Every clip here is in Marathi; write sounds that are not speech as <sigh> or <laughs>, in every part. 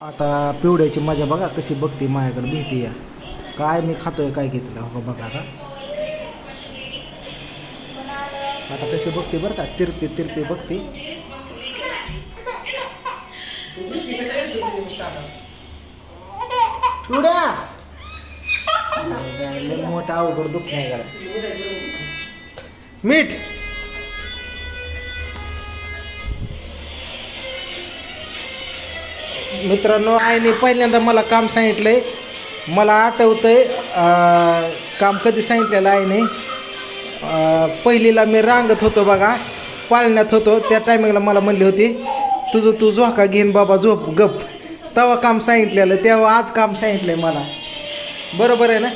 आता पिवड्याची मजा बघा कशी बघते माझ्याकडे भीती या. काय मी खातोय काय घेतलं हो बघा आता. आता कशी बघते बरं का तिरपी तिरपी बघते. पिवड्या! मोठा अवघड दुःख नाही करा मीठ! मित्रांनो आईने पहिल्यांदा मला काम सांगितलंय. मला आठवतं आहे काम कधी सांगितलेलं आईने? पहिलीला मी रांगत होतो बघा पाळण्यात होतो. त्या टायमिंगला मला म्हणली होती तुझं तू झोका घेईन बाबा झोप गप. तेव्हा काम सांगितलेलं तेव्हा आज काम सांगितलंय मला. बरोबर आहे ना?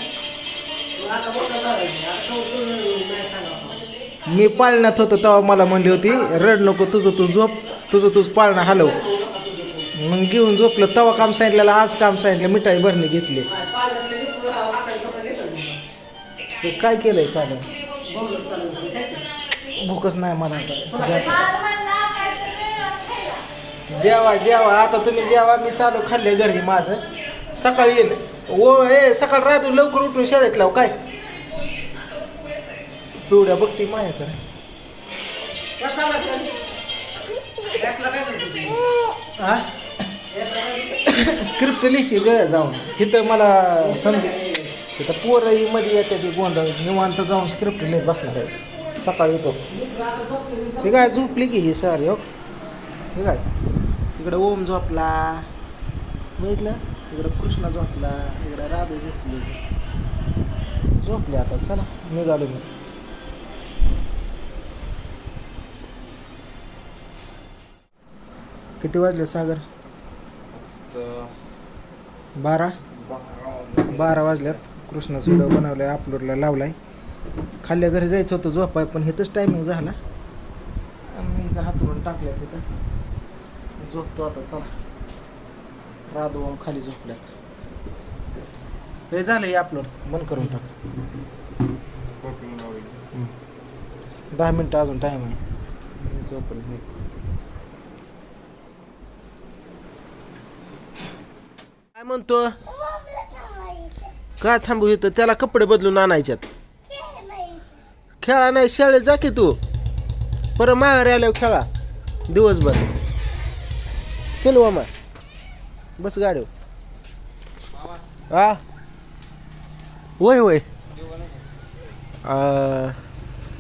मी पाळण्यात होतो तेव्हा मला म्हणली होती रड नको तुझं तू झोप तुझं तुझं पाळणं हलव. मग घेऊन झोपलं तेव्हा काम सांगितलेलं आज काम सांगितलं मिठाई भरणी घेतली. काय केलंय नाही? भूकच नाही मला आता. जेवा जेवा आता तुम्ही जेवा मी चालू खाल्ले घरी माझं. सकाळी येईल. ओ ए सकाळ राहतो लवकर उठून शाळेत लाव काय? पिवड्या बघती माझ्याकडे. हा? स्क्रिप्ट लिहायची ग जाऊन. तिथं मला समजे. तिथं पोरं ही मध्ये येते ती गोंधळ. निवांत जाऊन स्क्रिप्ट लिहित बसणार आहे. सकाळी येतो. ठीक आहे झोपली की ही सर हो ठीक आहे इकडं ओम झोपला. बघितलं इकडं कृष्णा झोपला. इकडं राधू झोपली. झोपली आता. चला निघालो मी. किती वाजले सागर? बारा? बारा वाजल्यात. कृष्णाचा व्हिडिओ बनवलाय अपलोडला लावलाय. खाल्ल्या घरी जायचं होतं झोपाय पण हेच टायमिंग झाला. आणि इथं हातरून टाकल्या तिथं झोपतो आता चला. राधू ओम खाली झोपल्यात. हे झालं हे अपलोड बंद करून टाक. दहा मिनटं अजून टाईम आहे. झोपल मी काय म्हणतो? काय थांबू येतं त्याला कपडे बदलून आणायच्यात. खेळा नाही शाळेत जा की तू. परत माघारी आल्यावर खेळा. दिवसभर. चल मामा बस गाडीवर. हा वय वय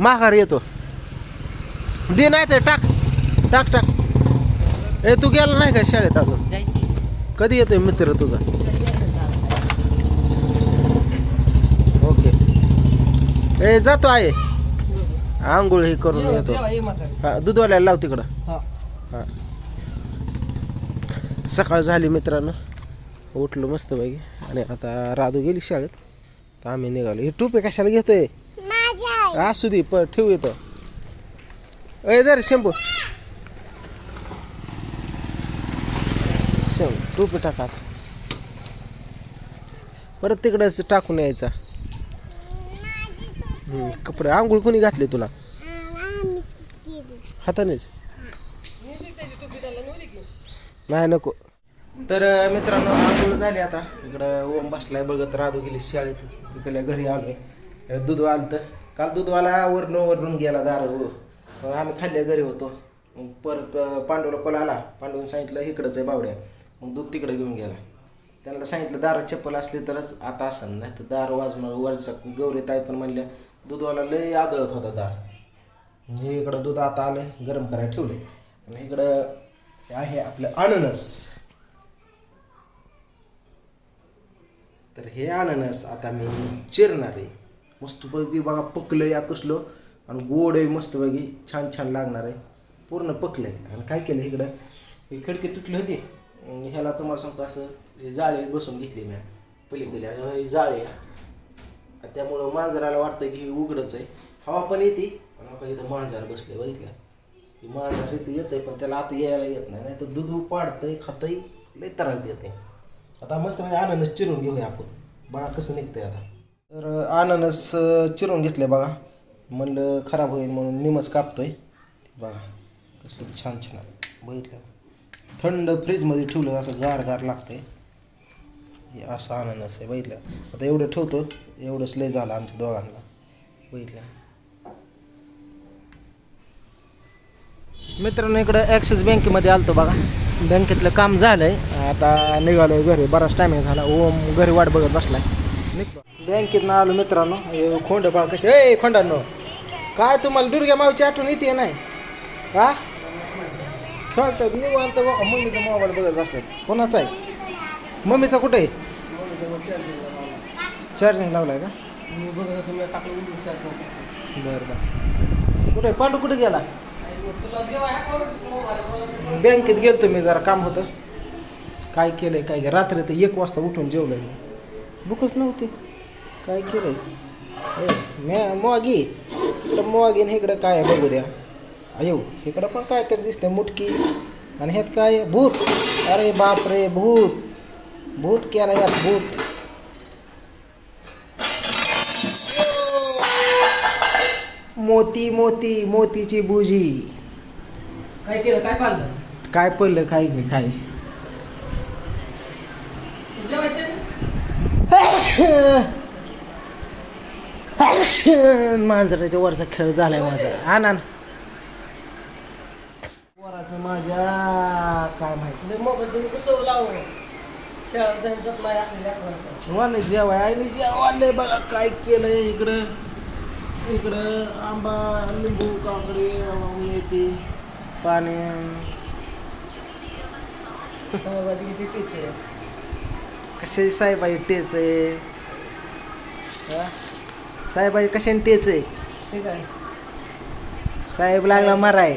माघार येतो. दे नाही तर टाक. टाक टाक. ए तू गेला नाही का शाळेत अजून? कधी येतोय मित्र तुझा? ओके. ए जातो आहे. आंघोळ हे करून येतो. हा दूधवाल्याला लाव तिकडं. हा. सकाळ झाली मित्रांनो. उठलो मस्त पैकी आणि आता राधू गेली शाळेत. तर आम्ही निघालो. ही टोपी कशाला घेतोय? असू दे प ठेवू येतो ए दर शंभू. टोपी टाका. परत तिकडंच टाकून यायचा. कपडे. आंघोळ कोणी घातले तुला? हातानेच. नाही नको. तर मित्रांनो आंघोळ झाली आता. इकडं ओम बसलाय बघत राधू गेली शाळेत. तिकडल्या घरी आलोय. दूध आलतं काल दूधवाला वरून वरून गेला दार हो. आम्ही खाल्ल्या घरी होतो. परत पांडूला कॉल आला. पांडून सांगितलं इकडंच आहे बावड्या. मग दूध तिकडे घेऊन गेला. त्यांना सांगितलं दारात चप्पल असली तरच आता असन नाही तर दार वाजवणार वरचा गौरी ताई पण म्हणल्या दूधवाला लय आदळत होता दार. हे इकडं दूध आता आलं गरम करायला ठेवले आणि इकडं हे आहे आपलं अननस. तर हे अननस आता मी चिरणार आहे. मस्तपैकी बघा पकलं या कसलं. आणि गोड आहे मस्तपैकी छान छान लागणार आहे. पूर्ण पकलं आहे आणि काय केलं इकडं? ही खिडकी तुटली होती. ह्याला तुम्हाला सांगतो असं हे जाळी बसून घेतली मी पलीकडे. आणि ही जाळी आहे. आणि त्यामुळं मांजराला वाटतं की हे उघडच आहे. हवा पण येते पण आता इथं मांजर बसले बघितल्या की. मांजर इथं येतंय पण त्याला आता यायला येत नाही. नाही तर दूध पाडतंय खातंय लय त्रास देते आता मस्त म्हणजे अननस चिरून घेऊया आपण. बघा कसं निघतंय आता. तर अननस चिरून घेतले बघा. म्हणलं खराब होईल म्हणून निमच कापतोय. बघा कसलं छान छान बघितलं. थंड फ्रीजमध्ये ठेवलं असं गार गार लागतंय. हे असं अननस आहे बघितलं. आता एवढं ठेवतो एवढंच लय झालं आमच्या दोघांना. बघितलं. मित्रांनो इकडं ॲक्सिस बँकेमध्ये आलतो बघा. बँकेतलं काम झालंय. आता निघालोय घरी. बराच टायमिंग झाला. ओम घरी वाट बघत बसलाय. निघतो बँकेतनं आलो मित्रांनो. खोंड बा कसे ए खोंडांनो. काय तुम्हाला दुर्गा मावची आठवण येते नाही? हा? खेळतात निवांत मम्मीचा मोबाईल बघत बसलात. कोणाचा आहे? मम्मीचा कुठे आहे? चार्जिंग लावलाय का? बरं बरं. कुठे पांडू कुठे गेला? बँकेत गेलतो मी जरा काम होतं. काय केलंय काय रात्री तर एक वाजता उठून जेवलोय मी. बुकच नव्हती. काय केलंय? मॅ मोगी. इकडं मोगी आणि इकडं काय आहे बघू द्या. अयो इकडं पण काय तरी दिसतंय मुटकी. आणि ह्यात काय? भूत. अरे बाप रे भूत. भूत केला यार भूत. मोती मोती मोतीची बुजी. काय केलं? काय पाहिलं? काय पडलं? काय नाही काय. मांजराच्या वरचा खेळ झालाय माझा. हा वराचं माझ्या काय माहिती. मोबाईल कसं लावून शाळा त्यांच्यात नाही असलेल्या. वाले जेवाय आईने जेवायला बघा काय केलंय इकडं. इकडं आंबा लिंबू काकडी मेथी पाणी. साहेबाची किती टीच आहे. कशाची साहेबाई टेच आहे? हा? साहेबाई कशाने टेच आहे? ठीक आहे साहेब लागला माराय.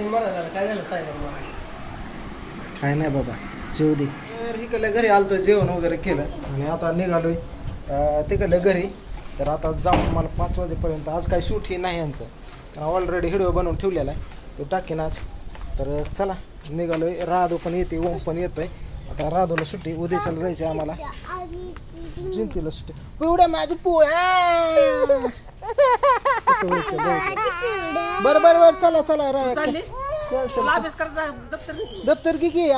मला काय झालं साहेब मला काय नाही बाबा जेव दे. तर इकडल्या घरी आलतो जेवण वगैरे केलं. आणि आता निघालोय. अं, तिकडल्या घरी. तर आता जाऊन मला पाच वाजेपर्यंत आज काय शूट ही नाही यांचं. ऑलरेडी व्हिडिओ बनवून ठेवलेला आहे. तो टाकेन आज. तर चला निघालोय. राधू पण येते ओम पण येतोय. आता राधूला सुट्टी उद्याच्याला जायचं आम्हाला. जिंतीला सुट्टी. पिवड्या माझी पोळ्या. <laughs> बरं बरं बरं चला चला रा- चालली? चल, चल. तुला अभ्यास करायचा दप्तर की की?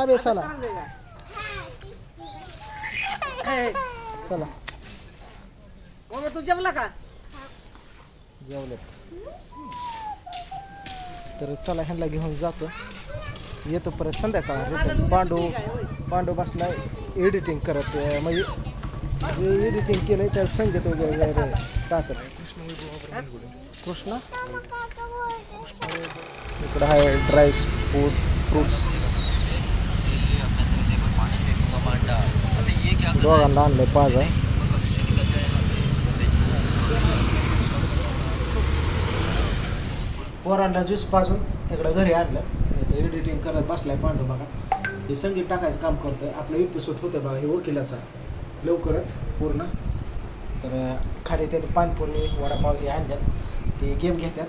ए, चला. मग तू जेवला का? जेवलं. तर चला ह्यांना घेऊन जातो. येतो परत संध्याकाळ पांडू पांडू बसला एडिटिंग करत अं, म्हणजे एडिटिंग केलंय त्या संगीत वगैरे टाकत कृष्ण? इकडं आहे ड्राय फ्रूट फ्रुट्स दोघांना आणलंय पाच आहे पोरांना ज्यूस पाजून इकडं घरी आणलं. एडिटिंग करत बसलाय पांडू बघा. हे संगीत टाकायचं काम करतोय. आपलं एपिसोड होतं बघा हे वकिलाचा. लवकरच पूर्ण. तर खाली त्याने पाणपुरी वडापाव हे आणल्यात. ते गेम घेतात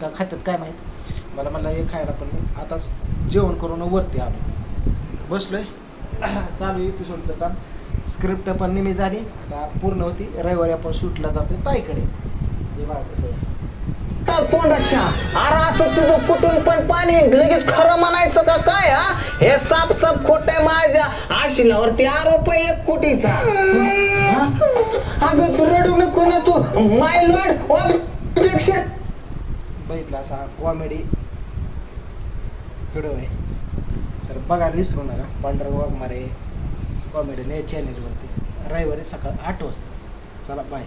का खात्यात काय माहीत? मला म्हणलं हे खायला पण आताच जेवण करून वरती आलो. बसलोय. चालू एपिसोडचं काम. स्क्रिप्ट पण निमी झाली. आता पूर्ण होती. रविवारी आपण शूटला जातोय ताईकडे. हे बघा कसं आहे. तोंडाच्या अरे असं तुझं कुठून पण पाणी लगेच खरं म्हणायचं का काय हा? हे साप साप खोट आहे माझ्या. आशिलावरती आरोप आहे एक कोटीचा. अगं तू रडू नको ना तू. माय लॉर्ड ऑब्जेक्शन बघितला असा कॉमेडी व्हिडिओ आहे. तर बघायला विसरू नका. पांढरा वाघमारे कॉमेडी ने चॅनेलवरती रविवारी सकाळ आठ वाजता. चला बाय